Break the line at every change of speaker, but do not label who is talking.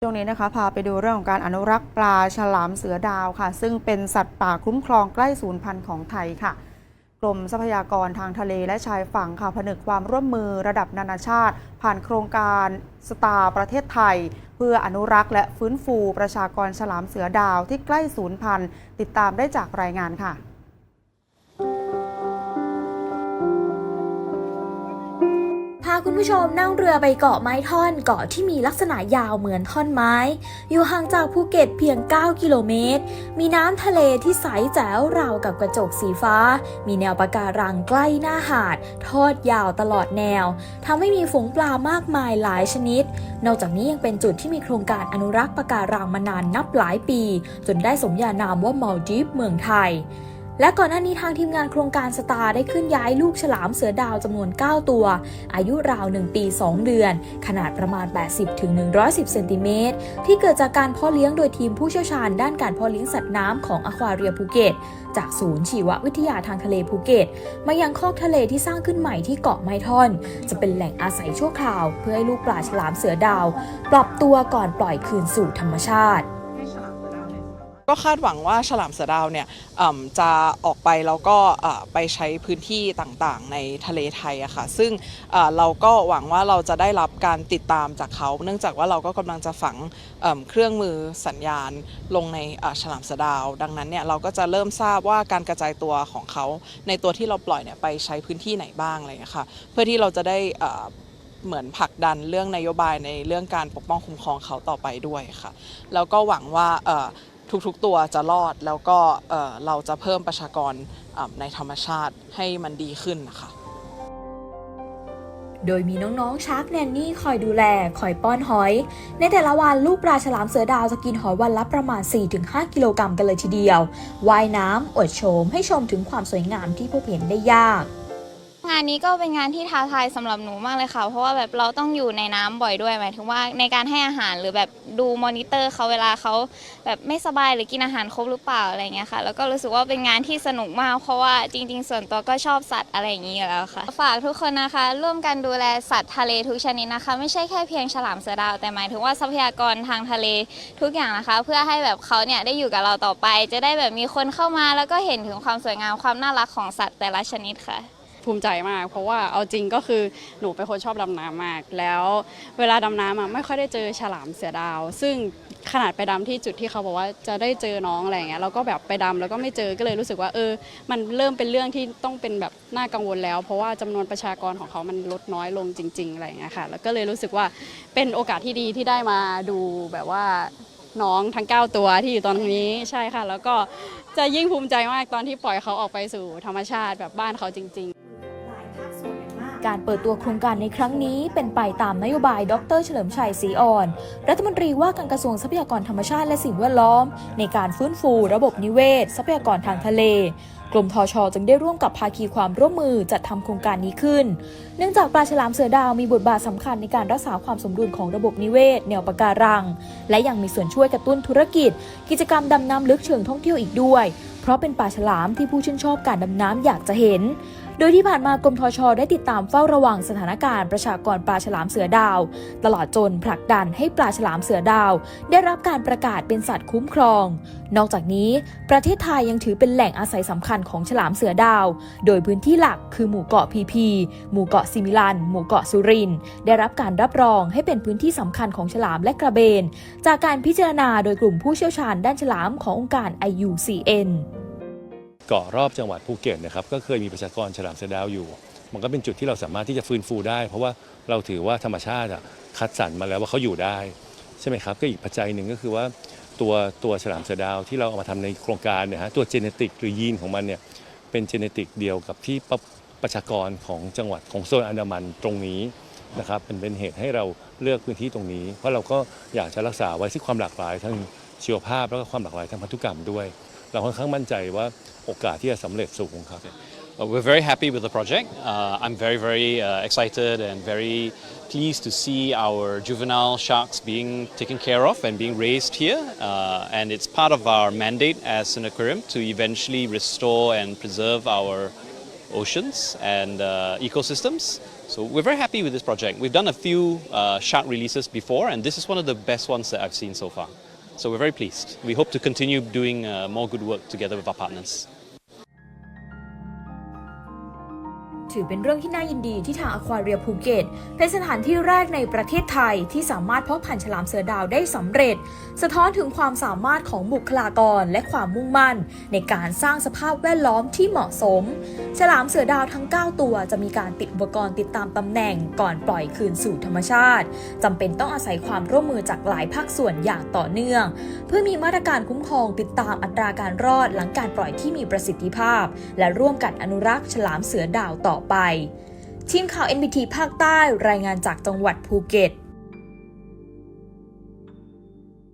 ช่วงนี้นะคะพาไปดูเรื่องของการอนุรักษ์ปลาฉลามเสือดาวค่ะ ซึ่งเป็นสัตว์ป่าคุ้มครองใกล้สูญพันธุ์ของไทยค่ะ กรมทรัพยากรทางทะเลและชายฝั่งค่ะผนึกความร่วมมือระดับนานาชาติ ผ่านโครงการสตาร์ประเทศไทย เพื่ออนุรักษ์และฟื้นฟูประชากรฉลามเสือดาวที่ใกล้สูญพันธุ์ ติดตามได้จากรายงานค่ะา
คุณผู้ชมนั่งเรือไปเกาะไม้ท่อนเกาะที่มีลักษณะยาวเหมือนท่อนไม้ อยู่ห่างจากภูเก็ตเพียง 9 กิโลเมตร มีน้ำทะเลที่ใสแจ๋วราวกับกระจกสีฟ้า มีแนวปะการังใกล้หน้าหาด ทอดยาวตลอดแนวทำให้มีฝูงปลามากมายหลายชนิด นอกจากนี้ยังเป็นจุดที่มีโครงการอนุรักษ์ปะการังมานานนับหลายปี จนได้สมญานามว่ามัลดิฟเมืองไทย และก่อนหน้านี้ทางทีมงานโครงการสตาร์ได้ขึ้นย้ายลูกฉลามเสือดาวจำนวน 9 ตัว อายุราว 1 ปี 2 เดือน ขนาดประมาณ 80-110เซนติเมตรที่เกิดจากการเพาะเลี้ยงโดยทีมผู้เชี่ยวชาญด้านการเพาะเลี้ยงสัตว์น้ำของอควาเรียภูเก็ตจากศูนย์ชีววิทยาทางทะเลภูเก็ตมายังคอกทะเลที่สร้างขึ้นใหม่ที่เกาะไมท่อน จะเป็นแหล่งอาศัยชั่วคราว เพื่อให้ลูกปลาฉลามเสือดาว ปรับตัวก่อนปล่อยคืนสู่ธรรมชาติ
ก็คาดหวังว่าฉลามเสือดาวเนี่ยจะออกไปแล้วก็ไปใช้พื้นที่ต่างๆ ในทะเลไทยอะค่ะ ซึ่งเราก็หวังว่าเราจะได้รับการติดตามจากเขา เนื่องจากว่าเราก็กำลังจะฝังเครื่องมือสัญญาณลงในฉลามเสือดาว ดังนั้นเนี่ยเราก็จะเริ่มทราบว่าการกระจายตัวของเขา ในตัวที่เราปล่อยเนี่ยไปใช้พื้นที่ไหนบ้างอะไรอย่างเงี้ยค่ะ เพื่อที่เราจะได้เหมือนผลักดันเรื่องนโยบายในเรื่องการปกป้องคุ้มครองเขาต่อไปด้วยค่ะ แล้วก็หวังว่า ทุกๆตัวจะรอดแล้วก็เราจะเพิ่มประชากรในธรรมชาติให้มันดีขึ้นนะคะ
โดยมีน้องๆชาร์กแนนนี่คอยดูแล คอยป้อนหอย ในแต่ละวันลูกปลาฉลามเสือดาวจะกินหอยวันละประมาณ 4-5 กิโลกรัมกันเลยทีเดียว ว่ายน้ำอวดโฉมให้ชมถึงความสวยงามที่พบเห็นได้ยาก
งานนี้ก็เป็นงานที่ท้าทายสำหรับหนูมากเลยค่ะ เพราะว่าแบบเราต้องอยู่ในน้ำบ่อยด้วยหมายถึงว่าในการให้อาหารหรือแบบดูมอนิเตอร์เขาเวลาเขาแบบไม่สบายหรือกินอาหารครบหรือเปล่าอะไรเงี้ยค่ะ แล้วก็รู้สึกว่าเป็นงานที่สนุกมาก เพราะว่าจริง ๆ ส่วนตัวก็ชอบสัตว์อะไรอย่างนี้อยู่แล้วค่ะ ฝากทุกคนนะคะ ร่วมกันดูแลสัตว์ทะเลทุกชนิดนะคะ ไม่ใช่แค่เพียงฉลามเสือดาวแต่หมายถึงว่าทรัพยากรทางทะเลทุกอย่างนะคะ เพื่อให้แบบเขาเนี่ยได้อยู่กับเราต่อไป จะได้แบบมีคนเข้ามาแล้วก็เห็นถึงความสวยงามความน่ารักของสัตว์แต่ละชนิดค่ะ
ภูมิใจมาก เพราะว่าเอาจริงก็คือหนูเป็นคนชอบดำน้ำมาก แล้วเวลาดำน้ำอะไม่ค่อยได้เจอฉลามเสือดาว ซึ่งขนาดไปดำที่จุดที่เขาบอกว่าจะได้เจอน้องอะไรอย่างเงี้ยเราก็แบบไปดำแล้วก็ไม่เจอก็เลยรู้สึกว่าเออ มันเริ่มเป็นเรื่องที่ต้องเป็นแบบน่ากังวลแล้ว เพราะว่าจำนวนประชากรของเขามันลดน้อยลงจริง ๆอะไรอย่างเงี้ยค่ะแล้วก็เลยรู้สึกว่าเป็นโอกาสที่ดีที่ได้มาดูแบบว่าน้องทั้ง 9 ตัวที่อยู่ตอนนี้ใช่ค่ะ แล้วก็จะยิ่งภูมิใจมากตอนที่ปล่อยเขาออกไปสู่ธรรมชาติแบบบ้านเขาจริง ๆ
การเปิดตัวโครงการในครั้งนี้เป็นไปตามนโยบาย ดร เฉลิมชัยศรีอ่อน รัฐมนตรีว่าการกระทรวงทรัพยากรธรรมชาติและสิ่งแวดล้อม ในการฟื้นฟูระบบนิเวศ ทรัพยากรทางทะเลกรมทชจึงได้ร่วมกับภาคีความร่วมมือจัดทำโครงการนี้ขึ้น เนื่องจากปลาฉลามเสือดาวมีบทบาทสำคัญในการรักษาความสมดุลของระบบนิเวศ แนวปะการัง และยังมีส่วนช่วยกระตุ้นธุรกิจ กิจกรรมดำน้ำลึกเชิงท่องเที่ยวอีกด้วย เพราะเป็นปลาฉลามที่ผู้ชื่นชอบการดำน้ำอยากจะเห็น โดยที่ผ่านมากรมทชได้ติดตามเฝ้าระวังสถานการณ์ประชากรปลาฉลามเสือดาว ตลอดจนผลักดันให้ปลาฉลามเสือดาว ได้รับการประกาศเป็นสัตว์คุ้มครอง นอกจากนี้ ประเทศไทยยังถือเป็นแหล่งอาศัยสำคัญของฉลามเสือดาว โดยพื้นที่หลักคือหมู่เกาะพีพีหมู่เกาะซิมิลัน หมู่เกาะสุรินทร์ได้รับการรับรองให้เป็นพื้นที่สำคัญของฉลามและกระเบน จากการพิจารณาโดยกลุ่มผู้เชี่ยวชาญด้านฉลามขององค์การ IUCN
เกาะรอบจังหวัดภูเก็ตนะครับก็เคยมีประชากรฉลามเสือดาวอยู่ มันก็เป็นจุดที่เราสามารถที่จะฟื้นฟูได้ เพราะว่าเราถือว่าธรรมชาติอะคัดสรรมาแล้วว่าเขาอยู่ได้ใช่ไหมครับก็อีกปัจจัยหนึ่งก็คือว่าตัวตัวฉลามเสือดาวที่เราเอามาทำในโครงการเนี่ยฮะตัวเจเนติกหรือยีนของมันเนี่ยเป็นเจเนติกเดียวกับที่ประประชากรของจังหวัดของโซนอันดามันตรงนี้นะครับเป็นเป็นเหตุให้เราเลือกพื้นที่ตรงนี้ เพราะเราก็อยากจะรักษาไว้ซึ่งความหลากหลายทั้งชีวภาพแล้วก็ความหลากหลายทางพันธุกรรมด้วย เราค่อนข้างมั่นใจว่าโอกาสที่จะสำเร็จสูงครับ
Uh, we're very happy with the project. Uh, I'm very, very uh, excited and very pleased to see our juvenile sharks being taken care of and being raised here. Uh, and it's part of our mandate as an aquarium to eventually restore and preserve our oceans and uh, ecosystems. So we're very happy with this project. We've done a few uh, shark releases before, and this is one of the best ones that I've seen so far. So we're very pleased. We hope to continue doing uh, more good work together with our partners.
ถือเป็นเรื่องที่น่ายินดีที่ทางอควาเรียภูเก็ตเป็นสถานที่แรกในประเทศไทยที่สามารถเพาะพันธุ์ฉลามเสือดาวได้สำเร็จ สะท้อนถึงความสามารถของบุคลากรและความมุ่งมั่น ในการสร้างสภาพแวดล้อมที่เหมาะสม ฉลามเสือดาวทั้ง 9 ตัวจะมีการติดอุปกรณ์ติดตามตำแหน่งก่อนปล่อยคืนสู่ธรรมชาติจำเป็นต้องอาศัยความร่วมมือจากหลายภาคส่วนอย่างต่อเนื่อง เพื่อมีมาตรการคุ้มครองติดตามอัตราการรอดหลังการปล่อยที่มีประสิทธิภาพ และร่วมกันอนุรักษ์ฉลามเสือดาวต่อไป ทีมข่าว NBT ภาคใต้รายงานจากจังหวัดภูเก็ต